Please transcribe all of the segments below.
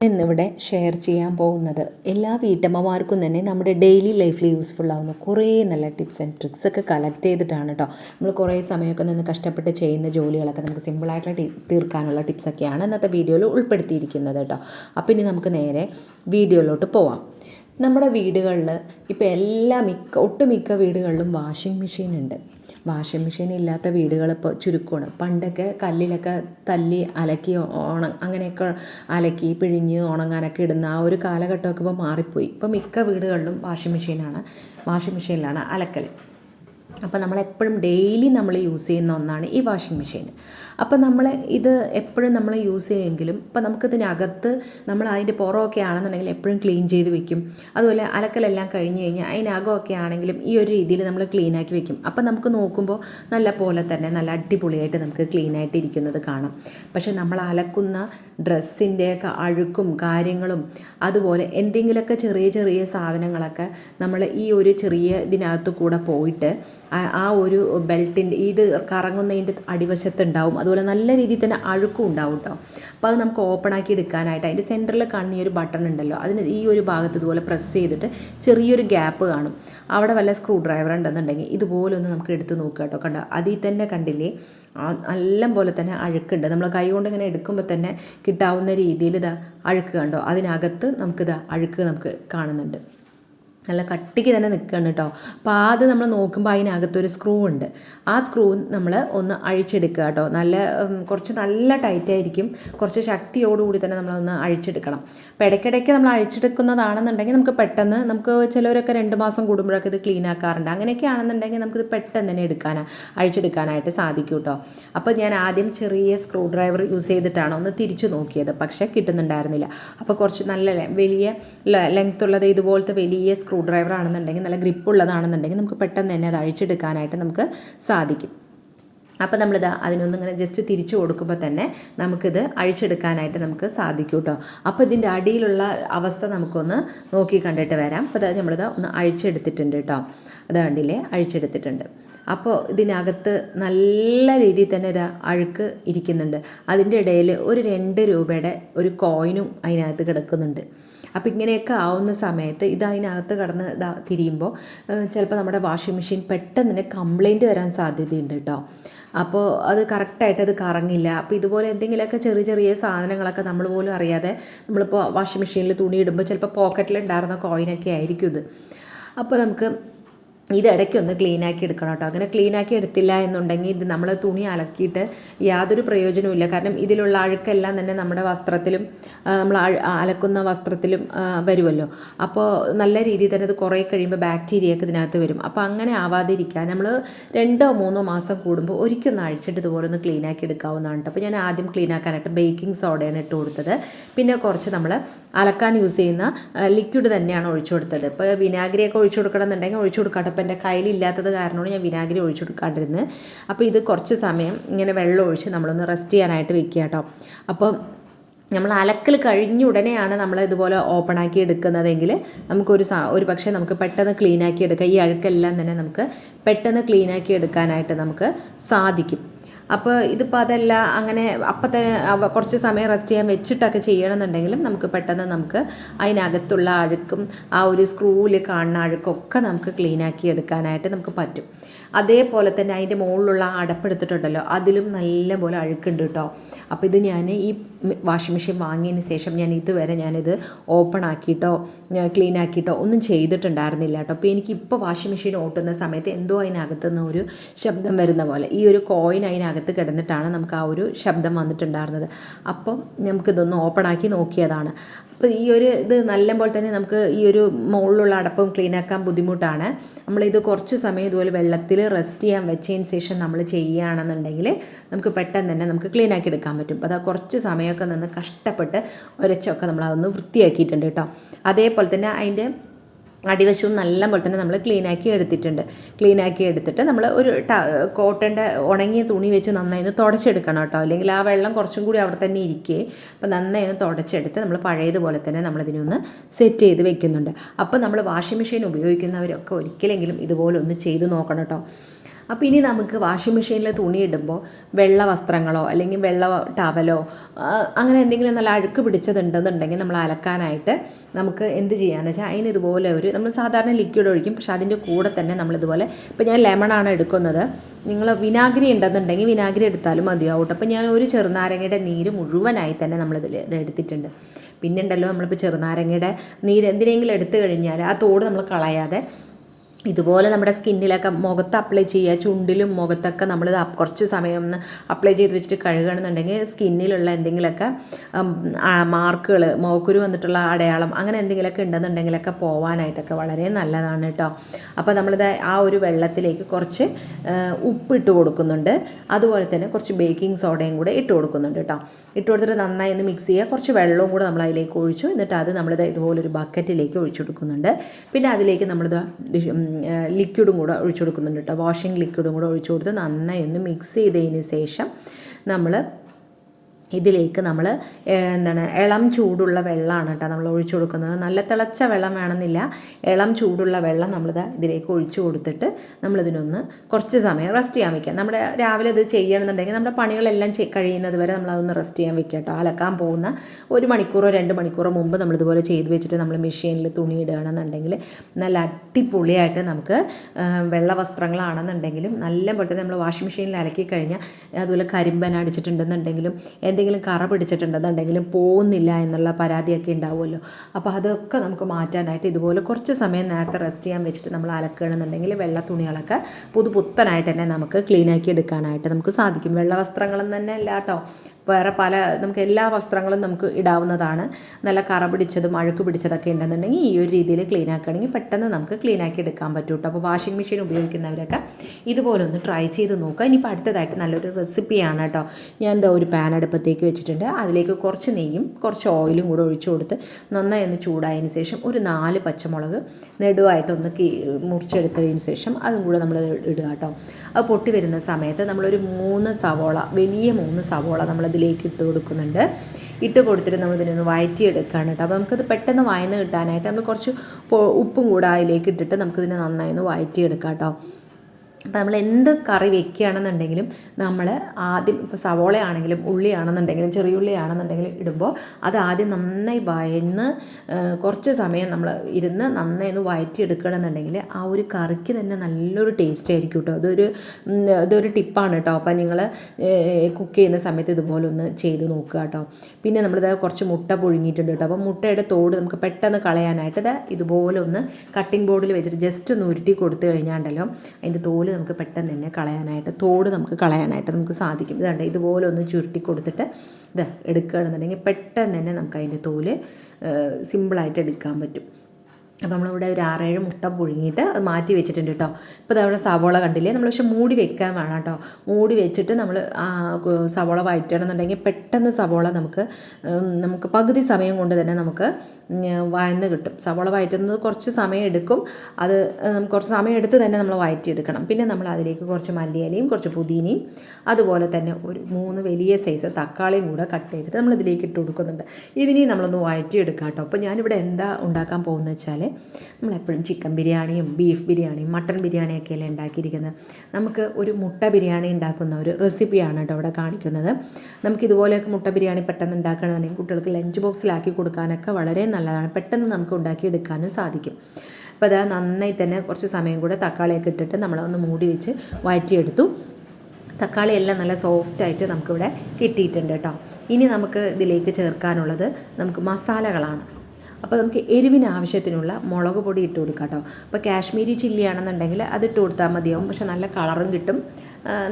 ഇന്നിവിടെ ഷെയർ ചെയ്യാൻ പോകുന്നത് എല്ലാ വീട്ടമ്മമാർക്കും തന്നെ നമ്മുടെ ഡെയിലി ലൈഫിൽ യൂസ്ഫുൾ ആവുന്ന കുറേ നല്ല ടിപ്സ് ആൻഡ് ട്രിക്സ് ഒക്കെ കളക്ട് ചെയ്തിട്ടാണ് കേട്ടോ നമ്മൾ കുറേ സമയമൊക്കെ നിന്ന് കഷ്ടപ്പെട്ട് ചെയ്യുന്ന ജോലികളൊക്കെ നമുക്ക് സിമ്പിളായിട്ടുള്ള തീർക്കാനുള്ള ടിപ്സൊക്കെയാണ് ഇന്നത്തെ വീഡിയോയിൽ ഉൾപ്പെടുത്തിയിരിക്കുന്നത് കേട്ടോ അപ്പം ഇനി നമുക്ക് നേരെ വീഡിയോയിലോട്ട് പോവാം. നമ്മുടെ വീടുകളിൽ ഇപ്പോൾ എല്ലാ മിക്ക ഒട്ടുമിക്ക വീടുകളിലും വാഷിംഗ് മെഷീൻ ഉണ്ട്. വാഷിംഗ് മെഷീൻ ഇല്ലാത്ത വീടുകൾ ഇപ്പോൾ ചുരുക്കമാണ് പണ്ടൊക്കെ കല്ലിലൊക്കെ തല്ലി അലക്കി ഉണ അങ്ങനെയൊക്കെ അലക്കി പിഴിഞ്ഞ് ഉണങ്ങാനൊക്കെ ഇടുന്ന ആ ഒരു കാലഘട്ടമൊക്കെ ഇപ്പോൾ മാറിപ്പോയി. ഇപ്പോൾ മിക്ക വീടുകളിലും വാഷിംഗ് മെഷീനാണ്. വാഷിംഗ് മെഷീനിലാണ് അലക്കൽ. അപ്പോൾ നമ്മളെപ്പോഴും ഡെയിലി നമ്മൾ യൂസ് ചെയ്യുന്ന ഒന്നാണ് ഈ വാഷിംഗ് മെഷീൻ. അപ്പോൾ നമ്മൾ ഇത് എപ്പോഴും നമ്മൾ യൂസ് ചെയ്യുമെങ്കിലും ഇപ്പോൾ നമുക്കിതിനകത്ത് നമ്മൾ അതിന്റെ പുറമൊക്കെ ആണെന്നുണ്ടെങ്കിൽ എപ്പോഴും ക്ലീൻ ചെയ്ത് വെക്കും. അതുപോലെ അലക്കലെല്ലാം കഴിഞ്ഞ് കഴിഞ്ഞാൽ അതിനകമൊക്കെ ആണെങ്കിലും ഈ ഒരു രീതിയിൽ നമ്മൾ ക്ലീൻ ആക്കി വെക്കും. അപ്പോൾ നമുക്ക് നോക്കുമ്പോൾ നല്ല പോലെ തന്നെ നല്ല അടിപൊളിയായിട്ട് നമുക്ക് ക്ലീൻ ആയിട്ട് ഇരിക്കുന്നത് കാണാം. പക്ഷേ നമ്മൾ അലക്കുന്ന ഡ്രസ്സിന്റെ ഒക്കെ അഴുക്കും കാര്യങ്ങളും അതുപോലെ എന്തെങ്കിലുമൊക്കെ ചെറിയ ചെറിയ സാധനങ്ങളൊക്കെ നമ്മൾ ഈ ഒരു ചെറിയ ഇതിനകത്ത് കൂടെ പോയിട്ട് ആ ഒരു ബെൽറ്റിന്റെ ഇത് കറങ്ങുന്നതിന്റെ അടിവശത്തുണ്ടാവും. അതുപോലെ നല്ല രീതിയിൽ തന്നെ അഴുക്കും ഉണ്ടാവും കേട്ടോ അപ്പോൾ അത് നമുക്ക് ഓപ്പൺ ആക്കി എടുക്കാനായിട്ട് അതിന്റെ സെന്ററിൽ കാണുന്ന ഈ ഒരു ബട്ടൺ ഉണ്ടല്ലോ അതിന് ഈ ഒരു ഭാഗത്ത് ഇതുപോലെ പ്രസ് ചെയ്തിട്ട് ചെറിയൊരു ഗ്യാപ്പ് കാണും. അവിടെ വല്ല സ്ക്രൂ ഡ്രൈവർ ഉണ്ടെന്നുണ്ടെങ്കിൽ ഇതുപോലെ ഒന്ന് നമുക്ക് എടുത്ത് നോക്കുക കേട്ടോ കണ്ടോ? അതിൽ തന്നെ കണ്ടില്ലേ? നല്ല പോലെ തന്നെ അഴുക്കുണ്ട്. നമ്മൾ കൈ കൊണ്ട് ഇങ്ങനെ എടുക്കുമ്പോൾ തന്നെ കിട്ടാവുന്ന രീതിയിൽ ഇതാ അഴുക്ക് കണ്ടോ? അതിനകത്ത് നമുക്കിതാ അഴുക്ക് നമുക്ക് കാണുന്നുണ്ട്. നല്ല കട്ടിക്ക് തന്നെ നിൽക്കുകയാണ് കേട്ടോ അപ്പോൾ അത് നമ്മൾ നോക്കുമ്പോൾ അതിനകത്തൊരു സ്ക്രൂ ഉണ്ട്. ആ സ്ക്രൂ നമ്മൾ ഒന്ന് അഴിച്ചെടുക്കുക കേട്ടോ നല്ല കുറച്ച് നല്ല ടൈറ്റ് ആയിരിക്കും. കുറച്ച് ശക്തിയോടുകൂടി തന്നെ നമ്മളൊന്ന് അഴിച്ചെടുക്കണം. അപ്പോൾ ഇടയ്ക്കിടയ്ക്ക് നമ്മൾ അഴിച്ചെടുക്കുന്നതാണെന്നുണ്ടെങ്കിൽ നമുക്ക് പെട്ടെന്ന് നമുക്ക് ചിലവരൊക്കെ രണ്ട് മാസം കൂടുമ്പോഴൊക്കെ ഇത് ക്ലീൻ ആക്കാറുണ്ട്. അങ്ങനെയൊക്കെ ആണെന്നുണ്ടെങ്കിൽ നമുക്കിത് പെട്ടെന്ന് തന്നെ എടുക്കാൻ അഴിച്ചെടുക്കാനായിട്ട് സാധിക്കും കേട്ടോ അപ്പോൾ ഞാൻ ആദ്യം ചെറിയ സ്ക്രൂ ഡ്രൈവർ യൂസ് ചെയ്തിട്ടാണ് ഒന്ന് തിരിച്ചു നോക്കിയത്. പക്ഷേ കിട്ടുന്നുണ്ടായിരുന്നില്ല. അപ്പോൾ കുറച്ച് നല്ല വലിയ ലെങ്ത്തുള്ളത് ഇതുപോലത്തെ വലിയ സ്ക്രൂ സ്ക്രൂ ഡ്രൈവർ ആണെന്നുണ്ടെങ്കിൽ നല്ല ഗ്രിപ്പ് ഉള്ളതാണെന്നുണ്ടെങ്കിൽ നമുക്ക് പെട്ടെന്ന് തന്നെ അത് അഴിച്ചെടുക്കാനായിട്ട് നമുക്ക് സാധിക്കും. അപ്പോൾ നമ്മളിത് അതിനൊന്നിങ്ങനെ ജസ്റ്റ് തിരിച്ചു കൊടുക്കുമ്പോൾ തന്നെ നമുക്കിത് അഴിച്ചെടുക്കാനായിട്ട് നമുക്ക് സാധിക്കും കേട്ടോ അപ്പോൾ ഇതിന്റെ അടിയിലുള്ള അവസ്ഥ നമുക്കൊന്ന് നോക്കി കണ്ടിട്ട് വരാം. അപ്പോൾ അത് നമ്മളിത് ഒന്ന് അഴിച്ചെടുത്തിട്ടുണ്ട് കേട്ടോ അത് കണ്ടില്ലേ? അഴിച്ചെടുത്തിട്ടുണ്ട്. അപ്പോൾ ഇതിനകത്ത് നല്ല രീതിയിൽ തന്നെ ഇത് അഴുക്ക് ഇരിക്കുന്നുണ്ട്. അതിന്റെ ഇടയിൽ ഒരു രണ്ട് രൂപയുടെ ഒരു കോയിനും അതിനകത്ത് കിടക്കുന്നുണ്ട്. അപ്പോൾ ഇങ്ങനെയൊക്കെ ആവുന്ന സമയത്ത് ഇത് അതിനകത്ത് കടന്ന് ഇതാ തിരിയുമ്പോൾ ചിലപ്പോൾ നമ്മുടെ വാഷിംഗ് മെഷീൻ പെട്ടെന്ന് തന്നെ കംപ്ലൈന്റ് വരാൻ സാധ്യതയുണ്ട് കേട്ടോ. അപ്പോൾ അത് കറക്റ്റായിട്ട് അത് കറങ്ങില്ല. അപ്പോൾ ഇതുപോലെ എന്തെങ്കിലുമൊക്കെ ചെറിയ ചെറിയ സാധനങ്ങളൊക്കെ നമ്മൾ പോലും അറിയാതെ നമ്മളിപ്പോൾ വാഷിംഗ് മെഷീനിൽ തുണി ഇടുമ്പോൾ ചിലപ്പോൾ പോക്കറ്റിലുണ്ടായിരുന്ന കോയിനൊക്കെ ആയിരിക്കും ഇത്. അപ്പോൾ നമുക്ക് ഇത് ഇടയ്ക്കൊന്ന് ക്ലീനാക്കി എടുക്കണം കേട്ടോ. അങ്ങനെ ക്ലീനാക്കി എടുത്തില്ല എന്നുണ്ടെങ്കിൽ ഇത് നമ്മൾ തുണി അലക്കിയിട്ട് യാതൊരു പ്രയോജനവും കാരണം ഇതിലുള്ള അഴുക്കെല്ലാം തന്നെ നമ്മുടെ വസ്ത്രത്തിലും നമ്മൾ അലക്കുന്ന വസ്ത്രത്തിലും വരുമല്ലോ. അപ്പോൾ നല്ല രീതിയിൽ തന്നെ അത് കുറേ കഴിയുമ്പോൾ ബാക്ടീരിയൊക്കെ ഇതിനകത്ത് വരും. അപ്പോൾ അങ്ങനെ ആവാതിരിക്കാൻ നമ്മൾ രണ്ടോ മൂന്നോ മാസം കൂടുമ്പോൾ ഒരിക്കലും അഴിച്ചിട്ട് ഇതുപോലെ ഒന്ന് ക്ലീനാക്കി എടുക്കാവുന്നതാണ് അപ്പോൾ ഞാൻ ആദ്യം ക്ലീനാക്കാനായിട്ട് ബേക്കിംഗ് സോഡയാണ് ഇട്ട് കൊടുത്തത്. പിന്നെ കുറച്ച് നമ്മൾ അലക്കാൻ യൂസ് ചെയ്യുന്ന ലിക്വിഡ് തന്നെയാണ് ഒഴിച്ചു കൊടുത്തത്. ഇപ്പോൾ വിനാഗിരിയൊക്കെ ഒഴിച്ചു കൊടുക്കണം എന്നുണ്ടെങ്കിൽ ഒഴിച്ചു കൊടുക്കാം അപ്പോൾ എന്റെ കയ്യിലില്ലാത്തത് കാരണമാണ് ഞാൻ വിനാഗിരി ഒഴിച്ചു കൊടുക്കാണ്ടിരുന്നത്. അപ്പോൾ ഇത് കുറച്ച് സമയം ഇങ്ങനെ വെള്ളം ഒഴിച്ച് നമ്മളൊന്ന് റെസ്റ്റ് ചെയ്യാനായിട്ട് വെക്കുക കേട്ടോ. അപ്പോൾ നമ്മൾ അലക്കൽ കഴിഞ്ഞ ഉടനെയാണ് നമ്മൾ ഇതുപോലെ ഓപ്പൺ ആക്കി എടുക്കുന്നതെങ്കിൽ നമുക്കൊരു സാ ഒരു പക്ഷേ നമുക്ക് പെട്ടെന്ന് ക്ലീൻ ആക്കി എടുക്കാം. ഈ അഴുക്കെല്ലാം തന്നെ നമുക്ക് പെട്ടെന്ന് ക്ലീൻ ആക്കി എടുക്കാനായിട്ട് നമുക്ക് സാധിക്കും. അപ്പോൾ ഇതിപ്പോൾ അതല്ല അങ്ങനെ അപ്പത്തെ കുറച്ച് സമയം റെസ്റ്റ് ചെയ്യാൻ വെച്ചിട്ടൊക്കെ ചെയ്യണമെന്നുണ്ടെങ്കിലും നമുക്ക് പെട്ടെന്ന് നമുക്ക് അതിനകത്തുള്ള അഴുക്കും ആ ഒരു സ്ക്രൂവിൽ കാണുന്ന അഴുക്കൊക്കെ നമുക്ക് ക്ലീനാക്കി എടുക്കാനായിട്ട് നമുക്ക് പറ്റും. അതേപോലെ തന്നെ അതിന്റെ മുകളിലുള്ള അടപ്പെടുത്തിട്ടുണ്ടല്ലോ അതിലും നല്ലപോലെ അഴുക്കുണ്ട് കേട്ടോ അപ്പോൾ ഇത് ഞാൻ ഈ വാഷിംഗ് മെഷീൻ വാങ്ങിയതിന് ശേഷം ഞാൻ ഇതുവരെ ഞാനിത് ഓപ്പൺ ആക്കിയിട്ടോ ക്ലീൻ ആക്കിയിട്ടോ ഒന്നും ചെയ്തിട്ടുണ്ടായിരുന്നില്ല കേട്ടോ. അപ്പോൾ എനിക്ക് ഇപ്പോൾ വാഷിംഗ് മെഷീൻ ഓട്ടുന്ന സമയത്ത് എന്തോ അതിനകത്തുനിന്ന് ഒരു ശബ്ദം വരുന്ന പോലെ ഈ ഒരു കോയിൻ അതിനകത്ത് കിടന്നിട്ടാണ് നമുക്ക് ആ ഒരു ശബ്ദം വന്നിട്ടുണ്ടായിരുന്നത്. അപ്പം നമുക്കിതൊന്ന് ഓപ്പൺ ആക്കി നോക്കിയതാണ്. അപ്പോൾ ഈ ഒരു ഇത് നല്ല പോലെ തന്നെ നമുക്ക് ഈ ഒരു മുകളിലുള്ള അടപ്പും ക്ലീൻ ആക്കാൻ ബുദ്ധിമുട്ടാണ്. നമ്മളിത് കുറച്ച് സമയം ഇതുപോലെ വെള്ളത്തിൽ റെസ്റ്റ് ചെയ്യാൻ വെച്ചതിന് ശേഷം നമ്മൾ ചെയ്യുകയാണെന്നുണ്ടെങ്കിൽ നമുക്ക് പെട്ടെന്ന് തന്നെ നമുക്ക് ക്ലീൻ ആക്കി എടുക്കാൻ പറ്റും. അപ്പോൾ അത് കുറച്ച് സമയമൊക്കെ നിന്ന് കഷ്ടപ്പെട്ട് ഒരച്ചൊക്കെ നമ്മൾ അതൊന്ന് വൃത്തിയാക്കിയിട്ടുണ്ട് കേട്ടോ. അതേപോലെ തന്നെ അതിന്റെ അടിവശവും നല്ല പോലെ തന്നെ നമ്മൾ ക്ലീനാക്കി എടുത്തിട്ടുണ്ട്. ക്ലീനാക്കി എടുത്തിട്ട് നമ്മൾ ഒരു കോട്ടന്റെ ഉണങ്ങിയ തുണി വെച്ച് നന്നായി ഒന്ന് തുടച്ചെടുക്കണം കേട്ടോ. അല്ലെങ്കിൽ ആ വെള്ളം കുറച്ചും കൂടി അവിടെ തന്നെ ഇരിക്കേ. അപ്പോൾ നന്നായി ഒന്ന് തുടച്ചെടുത്ത് നമ്മൾ പഴയതുപോലെ തന്നെ നമ്മളിതിനൊന്ന് സെറ്റ് ചെയ്ത് വെക്കുന്നുണ്ട്. അപ്പോൾ നമ്മൾ വാഷിംഗ് മെഷീൻ ഉപയോഗിക്കുന്നവരൊക്കെ ഒരിക്കലെങ്കിലും ഇതുപോലെ ഒന്ന് ചെയ്ത് നോക്കണം കേട്ടോ. അപ്പോൾ ഇനി നമുക്ക് വാഷിംഗ് മെഷീനിൽ തുണി ഇടുമ്പോൾ വെള്ള വസ്ത്രങ്ങളോ അല്ലെങ്കിൽ വെള്ള ടവലോ അങ്ങനെ എന്തെങ്കിലും നല്ല അഴുക്ക് പിടിച്ചതുണ്ടെന്നുണ്ടെങ്കിൽ നമ്മൾ അലക്കാനായിട്ട് നമുക്ക് എന്ത് ചെയ്യാന്ന് വെച്ചാൽ അതിന് ഇതുപോലെ ഒരു നമ്മൾ സാധാരണ ലിക്വിഡ് ഒഴിക്കും പക്ഷെ അതിന്റെ കൂടെ തന്നെ നമ്മളിതുപോലെ ഇപ്പോൾ ഞാൻ ലെമണാണ് എടുക്കുന്നത്. നിങ്ങൾ വിനാഗിരി ഉണ്ടെന്നുണ്ടെങ്കിൽ വിനാഗിരി എടുത്താലും മതിയാവും അപ്പോൾ ഞാൻ ഒരു ചെറുനാരങ്ങയുടെ നീര് മുഴുവനായി തന്നെ നമ്മളിതിൽ ഇത് എടുത്തിട്ടുണ്ട്. പിന്നെ ഉണ്ടല്ലോ നമ്മളിപ്പോൾ ചെറുനാരങ്ങയുടെ നീര് എന്തിനെങ്കിലും എടുത്തു കഴിഞ്ഞാൽ ആ തോട് നമ്മൾ കളയാതെ ഇതുപോലെ നമ്മുടെ സ്കിന്നിലൊക്കെ മുഖത്ത് അപ്ലൈ ചെയ്യുക ചുണ്ടിലും മുഖത്തൊക്കെ നമ്മൾ കുറച്ച് സമയം ഒന്ന് അപ്ലൈ ചെയ്ത് വെച്ചിട്ട് കഴുകണമെന്നുണ്ടെങ്കിൽ സ്കിന്നിലുള്ള എന്തെങ്കിലുമൊക്കെ മാർക്കുകൾ മുഖക്കുരു വന്നിട്ടുള്ള അടയാളം അങ്ങനെ എന്തെങ്കിലുമൊക്കെ ഉണ്ടെന്നുണ്ടെങ്കിലൊക്കെ പോവാനായിട്ടൊക്കെ വളരെ നല്ലതാണ് കേട്ടോ അപ്പോൾ നമ്മളിത് ആ ഒരു വെള്ളത്തിലേക്ക് കുറച്ച് ഉപ്പിട്ട് കൊടുക്കുന്നുണ്ട്. അതുപോലെ തന്നെ കുറച്ച് ബേക്കിംഗ് സോഡയും കൂടെ ഇട്ട് കൊടുക്കുന്നുണ്ട് കേട്ടോ ഇട്ട് കൊടുത്തിട്ട് നന്നായി ഒന്ന് മിക്സ് ചെയ്യുക. കുറച്ച് വെള്ളവും കൂടെ നമ്മൾ അതിലേക്ക് ഒഴിച്ചു. എന്നിട്ട് അത് നമ്മളിത് ഇതുപോലൊരു ബക്കറ്റിലേക്ക് ഒഴിച്ചു കൊടുക്കുന്നുണ്ട്. പിന്നെ അതിലേക്ക് നമ്മളിത് ലിക്വിഡും കൂടെ ഒഴിച്ചു കൊടുക്കുന്നുണ്ട് കേട്ടോ. വാഷിംഗ് ലിക്വിഡും കൂടെ ഒഴിച്ചു കൊടുത്ത് നന്നായി ഒന്ന് മിക്സ് ചെയ്തതിന് ശേഷം നമ്മൾ ഇതിലേക്ക് നമ്മൾ എന്താണ് ഇളം ചൂടുള്ള വെള്ളമാണ് കേട്ടോ നമ്മൾ ഒഴിച്ചു കൊടുക്കുന്നത്. നല്ല തിളച്ച വെള്ളം വേണമെന്നില്ല. ഇളം ചൂടുള്ള വെള്ളം നമ്മളിത് ഇതിലേക്ക് ഒഴിച്ചു കൊടുത്തിട്ട് നമ്മളിതിനൊന്ന് കുറച്ച് സമയം റെസ്റ്റ് ചെയ്യാൻ വെക്കാം നമ്മുടെ രാവിലെ ഇത് ചെയ്യണമെന്നുണ്ടെങ്കിൽ നമ്മുടെ പണികളെല്ലാം കഴിയുന്നത് വരെ നമ്മളതൊന്ന് റെസ്റ്റ് ചെയ്യാൻ വെക്കുക കേട്ടോ. അലക്കാൻ പോകുന്ന ഒരു മണിക്കൂറോ രണ്ട് മണിക്കൂറോ മുമ്പ് നമ്മളിതുപോലെ ചെയ്ത് വെച്ചിട്ട് നമ്മൾ മെഷീനിൽ തുണി ഇടുകയാണെന്നുണ്ടെങ്കിൽ നല്ല അടിപൊളിയായിട്ട് നമുക്ക് വെള്ള വസ്ത്രങ്ങളാണെന്നുണ്ടെങ്കിലും നല്ല പോലെ നമ്മൾ വാഷിംഗ് മെഷീനിൽ അലക്കി കഴിഞ്ഞാൽ അതുപോലെ കരിമ്പൻ അടിച്ചിട്ടുണ്ടെന്നുണ്ടെങ്കിലും എന്തെങ്കിലും കറ പിടിച്ചിട്ടുണ്ടെന്നുണ്ടെങ്കിലും പോകുന്നില്ല എന്നുള്ള പരാതിയൊക്കെ ഉണ്ടാവുമല്ലോ. അപ്പോൾ അതൊക്കെ നമുക്ക് മാറ്റാനായിട്ട് ഇതുപോലെ കുറച്ച് സമയം നേരത്തെ റെസ്റ്റ് ചെയ്യാൻ വെച്ചിട്ട് നമ്മൾ അലക്കുകയാണെന്നുണ്ടെങ്കിൽ വെള്ള തുണികളൊക്കെ പുതുപുത്തനായിട്ട് തന്നെ നമുക്ക് ക്ലീനാക്കി എടുക്കാനായിട്ട് നമുക്ക് സാധിക്കും. വെള്ള വസ്ത്രങ്ങളെന്ന് തന്നെ അല്ല കേട്ടോ. വേറെ പല നമുക്ക് എല്ലാ വസ്ത്രങ്ങളും നമുക്ക് ഇടാവുന്നതാണ്. നല്ല കറ പിടിച്ചതും അഴുക്ക് പിടിച്ചതൊക്കെ ഉണ്ടെന്നുണ്ടെങ്കിൽ ഈ ഒരു രീതിയിൽ ക്ലീൻ ആക്കുകയാണെങ്കിൽ പെട്ടെന്ന് നമുക്ക് ക്ലീൻ ആക്കി എടുക്കാൻ പറ്റും കേട്ടോ അപ്പോൾ വാഷിംഗ് മെഷീൻ ഉപയോഗിക്കുന്നവരൊക്കെ ഇതുപോലെ ഒന്ന് ട്രൈ ചെയ്ത് നോക്കുക. ഇനിയിപ്പോൾ അടുത്തതായിട്ട് നല്ലൊരു റെസിപ്പിയാണ് കേട്ടോ. ഞാൻ എന്താ ഒരു പാൻ അടുപ്പത്തേക്ക് വെച്ചിട്ടുണ്ട്. അതിലേക്ക് കുറച്ച് നെയ്യും കുറച്ച് ഓയിലും കൂടെ ഒഴിച്ചു കൊടുത്ത് നന്നായി ഒന്ന് ചൂടായതിന് ശേഷം ഒരു നാല് പച്ചമുളക് നെടുവായിട്ടൊന്ന് മുറിച്ചെടുത്തതിന് ശേഷം അതും കൂടെ നമ്മൾ ഇടുക കേട്ടോ. അത് പൊട്ടി വരുന്ന സമയത്ത് നമ്മളൊരു മൂന്ന് സവോള വലിയ മൂന്ന് സവോള നമ്മൾ ഇതിലേക്ക് ഇട്ട് കൊടുക്കുന്നുണ്ട്. ഇട്ട് കൊടുത്തിട്ട് നമ്മൾ ഇതിനൊന്ന് വഴറ്റി എടുക്കുകയാണ് കേട്ടോ. അപ്പോൾ നമുക്കത് പെട്ടെന്ന് വായന കിട്ടാനായിട്ട് നമ്മൾ കുറച്ച് ഉപ്പും കൂടെ അതിലേക്ക് ഇട്ടിട്ട് നമുക്കിതിനെ നന്നായി ഒന്ന് വഴറ്റി എടുക്കാം കേട്ടോ. അപ്പോൾ നമ്മൾ എന്ത് കറി വെക്കുകയാണെന്നുണ്ടെങ്കിലും നമ്മൾ ആദ്യം ഇപ്പോൾ സവോളയാണെങ്കിലും ഉള്ളിയാണെന്നുണ്ടെങ്കിലും ചെറിയുള്ളി ആണെന്നുണ്ടെങ്കിലും ഇടുമ്പോൾ അത് ആദ്യം നന്നായി വയന്ന് കുറച്ച് സമയം നമ്മൾ ഇരുന്ന് നന്നായി ഒന്ന് വയറ്റിയെടുക്കണമെന്നുണ്ടെങ്കിൽ ആ ഒരു കറിക്ക് തന്നെ നല്ലൊരു ടേസ്റ്റ് ആയിരിക്കും കേട്ടോ അതൊരു ഇതൊരു ടിപ്പാണ് കേട്ടോ അപ്പോൾ നിങ്ങൾ കുക്ക് ചെയ്യുന്ന സമയത്ത് ഇതുപോലെ ഒന്ന് ചെയ്ത് നോക്കുക കേട്ടോ പിന്നെ നമ്മളിത് കുറച്ച് മുട്ട പുഴുങ്ങിയിട്ടുണ്ട് കേട്ടോ അപ്പോൾ മുട്ടയുടെ തോട് നമുക്ക് പെട്ടെന്ന് കളയാനായിട്ട് ഇത് ഇതുപോലെ ഒന്ന് കട്ടിംഗ് ബോർഡിൽ വെച്ചിട്ട് ജസ്റ്റ് ഒന്ന് ഉരുട്ടി കൊടുത്തു കഴിഞ്ഞാണ്ടല്ലോ അതിന്റെ തോൽ നമുക്ക് പെട്ടെന്ന് തന്നെ കളയാനായിട്ട് തോട് നമുക്ക് കളയാനായിട്ട് നമുക്ക് സാധിക്കും. ഇതാണ്ട് ഇതുപോലെ ഒന്ന് ചുരുട്ടി കൊടുത്തിട്ട് ഇത് എടുക്കുകയാണെന്നുണ്ടെങ്കിൽ പെട്ടെന്ന് തന്നെ നമുക്ക് അതിന്റെ തോൽ സിമ്പിളായിട്ട് എടുക്കാൻ പറ്റും. അപ്പോൾ നമ്മളിവിടെ ഒരു ആറേഴ് മുട്ട പുഴുങ്ങിയിട്ട് അത് മാറ്റി വെച്ചിട്ടുണ്ട് കേട്ടോ ഇപ്പോൾ അതവിടെ സവോള കണ്ടില്ലേ? നമ്മൾ പക്ഷെ മൂടി വെക്കാൻ വേണം കേട്ടോ മൂടി വെച്ചിട്ട് നമ്മൾ സവോള വഴറ്റണമെന്നുണ്ടെങ്കിൽ പെട്ടെന്ന് സവോള നമുക്ക് നമുക്ക് പകുതി സമയം കൊണ്ട് തന്നെ നമുക്ക് വഴന്ന് കിട്ടും. സവോള വഴറ്റുന്നത് കുറച്ച് സമയം എടുക്കും. അത് കുറച്ച് സമയം എടുത്ത് തന്നെ നമ്മൾ വഴറ്റിയെടുക്കണം. പിന്നെ നമ്മൾ അതിലേക്ക് കുറച്ച് മല്ലിയിലയും കുറച്ച് പുതിനയും അതുപോലെ തന്നെ ഒരു മൂന്ന് വലിയ സൈസ് തക്കാളിയും കൂടെ കട്ട് ചെയ്തിട്ട് നമ്മൾ ഇതിലേക്ക് ഇട്ട് കൊടുക്കുന്നുണ്ട്. ഇതിനെയും നമ്മളൊന്ന് വഴറ്റിയെടുക്കാം കേട്ടോ അപ്പോൾ ഞാനിവിടെ എന്താ ഉണ്ടാക്കാൻ പോകുന്നത് വെച്ചാൽ നമ്മളെപ്പോഴും ചിക്കൻ ബിരിയാണിയും ബീഫ് ബിരിയാണിയും മട്ടൺ ബിരിയാണിയൊക്കെയല്ലേ ഉണ്ടാക്കിയിരിക്കുന്നത്. നമുക്ക് ഒരു മുട്ട ബിരിയാണി ഉണ്ടാക്കുന്ന ഒരു റെസിപ്പിയാണ് കേട്ടോ അവിടെ കാണിക്കുന്നത്. നമുക്കിതുപോലെയൊക്കെ മുട്ട ബിരിയാണി പെട്ടെന്ന് ഉണ്ടാക്കണമെന്നുണ്ടെങ്കിൽ കുട്ടികൾക്ക് ലഞ്ച് ബോക്സിലാക്കി കൊടുക്കാനൊക്കെ വളരെ നല്ലതാണ്. പെട്ടെന്ന് നമുക്ക് ഉണ്ടാക്കിയെടുക്കാനും സാധിക്കും. അപ്പോൾ അത് നന്നായി തന്നെ കുറച്ച് സമയം കൂടെ തക്കാളിയൊക്കെ ഇട്ടിട്ട് നമ്മളൊന്ന് മൂടി വെച്ച് വഴറ്റിയെടുത്തു. തക്കാളി എല്ലാം നല്ല സോഫ്റ്റായിട്ട് നമുക്കിവിടെ കിട്ടിയിട്ടുണ്ട് കേട്ടോ. ഇനി നമുക്ക് ഇതിലേക്ക് ചേർക്കാനുള്ളത് നമുക്ക് മസാലകളാണ്. അപ്പോൾ നമുക്ക് എരിവിന് ആവശ്യത്തിനുള്ള മുളക് പൊടി ഇട്ട് കൊടുക്കാം കേട്ടോ അപ്പോൾ കാശ്മീരി ചില്ലി ആണെന്നുണ്ടെങ്കിൽ അത് ഇട്ട് കൊടുത്താൽ മതിയാവും. പക്ഷെ നല്ല കളറും കിട്ടും.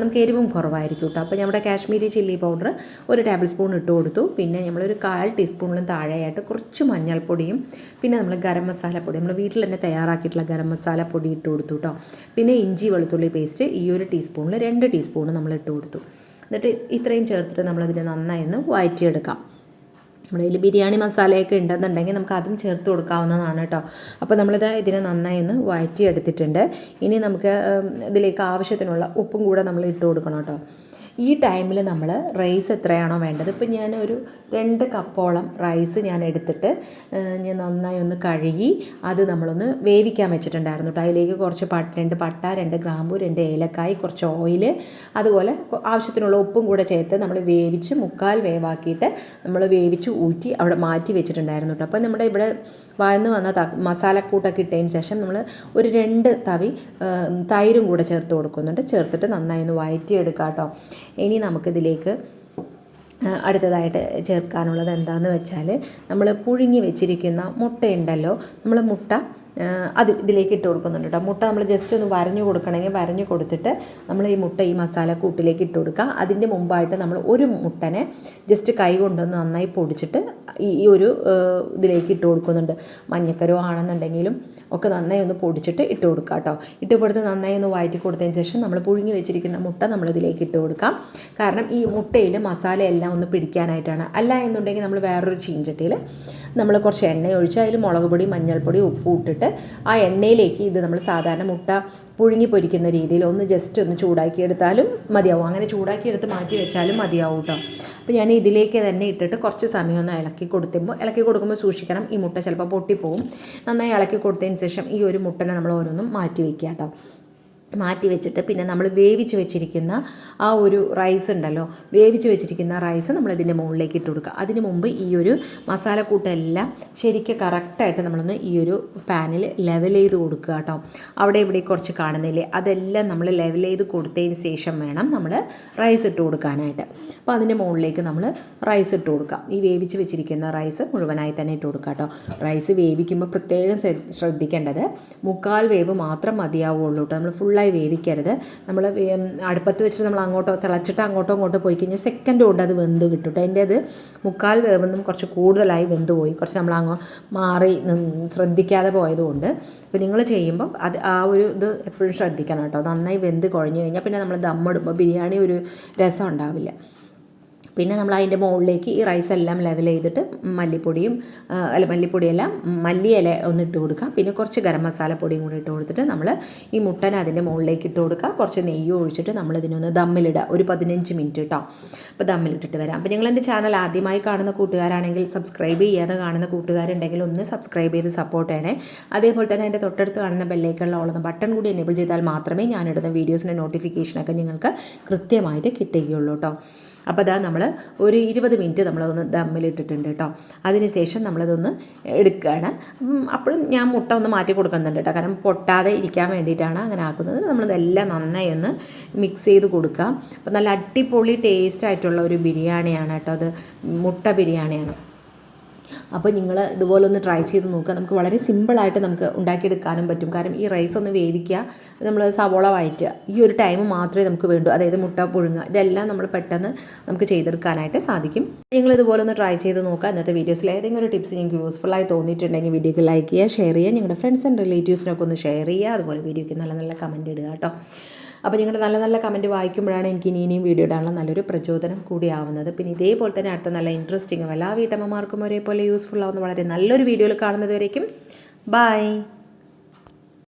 നമുക്ക് എരിവും കുറവായിരിക്കും കേട്ടോ അപ്പോൾ നമ്മുടെ കാശ്മീരി ചില്ലി പൗഡർ ഒരു ടേബിൾ സ്പൂൺ ഇട്ട് കൊടുത്തു. പിന്നെ നമ്മളൊരു കാൽ ടീസ്പൂണിലും താഴെയായിട്ട് കുറച്ച് മഞ്ഞൾപ്പൊടിയും പിന്നെ നമ്മൾ ഗരം മസാലപ്പൊടി നമ്മൾ വീട്ടിൽ തന്നെ തയ്യാറാക്കിയിട്ടുള്ള ഗരം മസാലപ്പൊടി ഇട്ട് കൊടുത്തു കേട്ടോ പിന്നെ ഇഞ്ചി വെളുത്തുള്ളി പേസ്റ്റ് ഈ ഒരു ടീസ്പൂണിൽ രണ്ട് ടീസ്പൂൺ നമ്മൾ ഇട്ട് കൊടുത്തു. എന്നിട്ട് ഇത്രയും ചേർത്തിട്ട് നമ്മളതിനെ നന്നായി ഒന്ന് വഴറ്റിയെടുക്കാം. നമ്മുടെ കയ്യിൽ ബിരിയാണി മസാലയൊക്കെ ഉണ്ടെന്നുണ്ടെങ്കിൽ നമുക്ക് അതും ചേർത്ത് കൊടുക്കാവുന്നതാണ് കേട്ടോ. അപ്പോൾ നമ്മളിത് ഇതിനെ നന്നായി ഒന്ന് വഴറ്റിയെടുത്തിട്ടുണ്ട്. ഇനി നമുക്ക് ഇതിലേക്ക് ആവശ്യത്തിനുള്ള ഉപ്പും കൂടെ നമ്മൾ ഇട്ട് കൊടുക്കണം കേട്ടോ. ഈ ടൈമിൽ നമ്മൾ റൈസ് എത്രയാണോ വേണ്ടത്? ഇപ്പം ഞാൻ ഒരു രണ്ട് കപ്പോളം റൈസ് ഞാൻ എടുത്തിട്ട് ഞാൻ നന്നായി ഒന്ന് കഴുകി അത് നമ്മളൊന്ന് വേവിക്കാൻ വെച്ചിട്ടുണ്ടായിരുന്നു കേട്ടോ അതിലേക്ക് കുറച്ച് പട്ട രണ്ട് പട്ട രണ്ട് ഗ്രാമ്പു രണ്ട് ഏലക്കായ് കുറച്ച് ഓയിൽ അതുപോലെ ആവശ്യത്തിനുള്ള ഉപ്പും കൂടെ ചേർത്ത് നമ്മൾ വേവിച്ച് മുക്കാൽ വേവാക്കിയിട്ട് നമ്മൾ വേവിച്ച് ഊറ്റി അവിടെ മാറ്റി വെച്ചിട്ടുണ്ടായിരുന്നു കേട്ടോ അപ്പോൾ നമ്മുടെ ഇവിടെ വയന്ന് വന്ന ത മസാലക്കൂട്ടൊക്കെ ഇട്ടതിന് ശേഷം നമ്മൾ ഒരു രണ്ട് തവി തൈരും കൂടെ ചേർത്ത് കൊടുക്കുന്നുണ്ട്. ചേർത്തിട്ട് നന്നായി ഒന്ന് വയറ്റിയെടുക്കാം കേട്ടോ ഇനി നമുക്കിതിലേക്ക് അടുത്തതായിട്ട് ചേർക്കാനുള്ളത് എന്താണെന്ന് വെച്ചാൽ നമ്മൾ പുഴുങ്ങി വെച്ചിരിക്കുന്ന മുട്ടയുണ്ടല്ലോ നമ്മൾ മുട്ട അത് ഇതിലേക്ക് ഇട്ട് കൊടുക്കുന്നുണ്ട് കേട്ടോ മുട്ട നമ്മൾ ജസ്റ്റ് ഒന്ന് വരഞ്ഞു കൊടുക്കണമെങ്കിൽ വരഞ്ഞു കൊടുത്തിട്ട് നമ്മൾ ഈ മുട്ട ഈ മസാല കൂട്ടിലേക്ക് ഇട്ട് കൊടുക്കുക. അതിന്റെ മുമ്പായിട്ട് നമ്മൾ ഒരു മുട്ടനെ ജസ്റ്റ് കൈ കൊണ്ടൊന്ന് നന്നായി പൊടിച്ചിട്ട് ഈ ഒരു ഇതിലേക്ക് ഇട്ട് കൊടുക്കുന്നുണ്ട്. മഞ്ഞക്കരോ ആണെന്നുണ്ടെങ്കിലും ഒക്കെ നന്നായി ഒന്ന് പൊടിച്ചിട്ട് ഇട്ട് കൊടുക്കുക കേട്ടോ. ഇട്ട് കൊടുത്ത് നന്നായി ഒന്ന് വഴറ്റി കൊടുത്തതിന് ശേഷം നമ്മൾ പുഴുങ്ങി വെച്ചിരിക്കുന്ന മുട്ട നമ്മളിതിലേക്ക് ഇട്ട് കൊടുക്കാം. കാരണം ഈ മുട്ടയിൽ മസാല എല്ലാം ഒന്ന് പിടിക്കാനായിട്ടാണ്. അല്ല എന്നുണ്ടെങ്കിൽ നമ്മൾ വേറൊരു ചീഞ്ചട്ടിയിൽ നമ്മൾ കുറച്ച് എണ്ണ ഒഴിച്ച് അതിൽ മുളക് പൊടി മഞ്ഞൾപ്പൊടി ഉപ്പ് ഇട്ടിട്ട് ആ എണ്ണയിലേക്ക് ഇത് നമ്മൾ സാധാരണ മുട്ട പുഴുങ്ങി പൊരിക്കുന്ന രീതിയിൽ ഒന്ന് ജസ്റ്റ് ഒന്ന് ചൂടാക്കി എടുത്താലും മതിയാവും. അങ്ങനെ ചൂടാക്കി എടുത്ത് മാറ്റി വെച്ചാലും മതിയാവും കേട്ടോ. അപ്പോൾ ഞാൻ ഇതിലേക്ക് തന്നെ ഇട്ടിട്ട് കുറച്ച് സമയം ഒന്ന് ഇളക്കി കൊടുത്തുമ്പോൾ ഇളക്കി കൊടുക്കുമ്പോൾ സൂക്ഷിക്കണം. ഈ മുട്ട ചിലപ്പോൾ പൊട്ടിപ്പോവും. നന്നായി ഇളക്കി കൊടുത്തതിന് ശേഷം ഈ ഒരു മുട്ടനെ നമ്മൾ ഓരോന്നും മാറ്റി വയ്ക്കുക കേട്ടോ. മാറ്റി വെച്ചിട്ട് പിന്നെ നമ്മൾ വേവിച്ച് വെച്ചിരിക്കുന്ന ആ ഒരു റൈസ് ഉണ്ടല്ലോ വേവിച്ച് വെച്ചിരിക്കുന്ന റൈസ് നമ്മൾ ഇതിന്റെ മുകളിലേക്ക് ഇട്ട് കൊടുക്കുക. അതിന് മുമ്പ് ഈ ഒരു മസാലക്കൂട്ടെല്ലാം ശരിക്കും കറക്റ്റായിട്ട് നമ്മളൊന്ന് ഈ ഒരു പാനിൽ ലെവൽ ചെയ്ത് കൊടുക്കുക കേട്ടോ. അവിടെ ഇവിടെ കുറച്ച് കാണുന്നില്ലേ? അതെല്ലാം നമ്മൾ ലെവൽ ചെയ്ത് കൊടുത്തതിന് ശേഷം വേണം നമ്മൾ റൈസ് ഇട്ട് കൊടുക്കാനായിട്ട്. അപ്പോൾ അതിന്റെ മുകളിലേക്ക് നമ്മൾ റൈസ് ഇട്ട് കൊടുക്കാം ഈ വേവിച്ച് വെച്ചിരിക്കുന്ന റൈസ് മുഴുവനായി തന്നെ ഇട്ട് കൊടുക്കുക കേട്ടോ. റൈസ് വേവിക്കുമ്പോൾ പ്രത്യേകം ശ്ര- ശ്രദ്ധിക്കേണ്ടത് മുക്കാൽ വേവ് മാത്രം മതിയാവുള്ളൂ കേട്ടോ. നമ്മൾ ഫുള്ളായി വേവിക്കരുത്. നമ്മൾ അടുപ്പത്ത് വെച്ചിട്ട് നമ്മൾ അങ്ങോട്ടോ തിളച്ചിട്ട് അങ്ങോട്ടോ അങ്ങോട്ടോ പോയി കഴിഞ്ഞാൽ സെക്കൻഡ് കൊണ്ട് അത് വെന്ത് കിട്ടും കേട്ടോ അതിന്റെ അത് മുക്കാൽ വേവെന്നും കുറച്ച് കൂടുതലായി വെന്ത് പോയി. കുറച്ച് നമ്മൾ അങ്ങ് മാറി ശ്രദ്ധിക്കാതെ പോയതുകൊണ്ട്. അപ്പോൾ നിങ്ങൾ ചെയ്യുമ്പോൾ അത് ആ ഒരു ഇത് എപ്പോഴും ശ്രദ്ധിക്കണം കേട്ടോ നന്നായി വെന്ത് കുഴഞ്ഞു കഴിഞ്ഞാൽ പിന്നെ നമ്മൾ ദമ്മിടുമ്പോൾ ബിരിയാണി ഒരു രസം ഉണ്ടാവില്ല. പിന്നെ നമ്മൾ അതിന്റെ മുകളിലേക്ക് ഈ റൈസ് എല്ലാം ലെവൽ ചെയ്തിട്ട് മല്ലിപ്പൊടിയും അല്ല മല്ലിപ്പൊടിയെല്ലാം മല്ലിയില ഒന്ന് ഇട്ട് കൊടുക്കാം. പിന്നെ കുറച്ച് ഗരം മസാലപ്പൊടിയും കൂടി ഇട്ട് കൊടുത്തിട്ട് നമ്മൾ ഈ മുട്ടനെ അതിന്റെ മുകളിലേക്ക് ഇട്ട് കൊടുക്കുക കുറച്ച് നെയ്യ് ഒഴിച്ചിട്ട് നമ്മൾ ഇതിനൊന്ന് ദമ്മിലിടുക. ഒരു പതിനഞ്ച് മിനിറ്റ് കേട്ടോ അപ്പോൾ ദമ്മിലിട്ടിട്ട് വരാം. അപ്പോൾ നിങ്ങൾ എന്റെ ചാനൽ ആദ്യമായി കാണുന്ന കൂട്ടുകാരാണെങ്കിൽ സബ്സ്ക്രൈബ് ചെയ്യാതെ കാണുന്ന കൂട്ടുകാരുണ്ടെങ്കിൽ ഒന്ന് സബ്സ്ക്രൈബ് ചെയ്ത് സപ്പോർട്ട് ചെയ്യണേ. അതേപോലെ തന്നെ എന്റെ തൊട്ടടുത്ത് കാണുന്ന ബെല്ലേക്കുള്ള ഓളുന്ന ബട്ടൺ കൂടി എനേബിൾ ചെയ്താൽ മാത്രമേ ഞാനിടുന്ന വീഡിയോസിന്റെ നോട്ടിഫിക്കേഷനൊക്കെ നിങ്ങൾക്ക് കൃത്യമായിട്ട് കിട്ടുകയുള്ളൂ കേട്ടോ അപ്പോൾ അതാ നമ്മൾ ഒരു ഇരുപത് മിനിറ്റ് നമ്മളതൊന്ന് ദമ്മിലിട്ടിട്ടുണ്ട് കേട്ടോ. അതിനുശേഷം നമ്മളതൊന്ന് എടുക്കുകയാണ് അപ്പോഴും ഞാൻ മുട്ട ഒന്ന് മാറ്റി കൊടുക്കുന്നുണ്ട് കേട്ടോ. കാരണം പൊട്ടാതെ ഇരിക്കാൻ വേണ്ടിയിട്ടാണ് അങ്ങനെ ആക്കുന്നത്. നമ്മളിതെല്ലാം നന്നായി ഒന്ന് മിക്സ് ചെയ്ത് കൊടുക്കുക അപ്പോൾ നല്ല അടിപൊളി ടേസ്റ്റ് ആയിട്ടുള്ള ഒരു ബിരിയാണിയാണ് കേട്ടോ. അത് മുട്ട ബിരിയാണിയാണ്. അപ്പോൾ നിങ്ങൾ ഇതുപോലെ ഒന്ന് ട്രൈ ചെയ്ത് നോക്കുക. നമുക്ക് വളരെ സിമ്പിളായിട്ട് നമുക്ക് ഉണ്ടാക്കിയെടുക്കാനും പറ്റും. കാരണം ഈ റൈസ് ഒന്ന് വേവിക്കുക നമ്മൾ സവോള വായിക്കുക ഈ ഒരു ടൈം മാത്രമേ നമുക്ക് വേണ്ടൂ. അതായത് മുട്ട പുഴുങ്ങുക ഇതെല്ലാം നമ്മൾ പെട്ടെന്ന് നമുക്ക് ചെയ്തെടുക്കാനായിട്ട് സാധിക്കും. നിങ്ങൾ ഇതുപോലെ ഒന്ന് ട്രൈ ചെയ്ത് നോക്കുക. ഇന്നത്തെ വീഡിയോസിൽ ഏതെങ്കിലും ഒരു ടിപ്സ് നിങ്ങൾക്ക് യൂസ്ഫുൾ ആയി തോന്നിയിട്ടുണ്ടെങ്കിൽ വീഡിയോക്ക് ലൈക്ക് ചെയ്യുക ഷെയർ ചെയ്യുക നിങ്ങളുടെ ഫ്രണ്ട്സ് ആൻഡ് റിലേറ്റീവ്സിനൊക്കെ ഒന്ന് ഷെയർ ചെയ്യുക. അതുപോലെ വീഡിയോക്ക് നല്ല നല്ല കമന്റ് ഇടുക കേട്ടോ. അപ്പോൾ നിങ്ങളുടെ നല്ല നല്ല കമന്റ് വായിക്കുമ്പോഴാണ് എനിക്ക് ഇനി ഇനിയും വീഡിയോ ഇടാനുള്ള നല്ലൊരു പ്രചോദനം കൂടിയാവുന്നത് പിന്നെ ഇതേപോലെ തന്നെ അടുത്ത നല്ല ഇൻട്രസ്റ്റിങ്ങും എല്ലാ വീട്ടമ്മമാർക്കും ഒരേപോലെ യൂസ്ഫുൾ ആവുന്ന വളരെ നല്ലൊരു വീഡിയോയിൽ കാണുന്നത് വരേക്കും ബൈ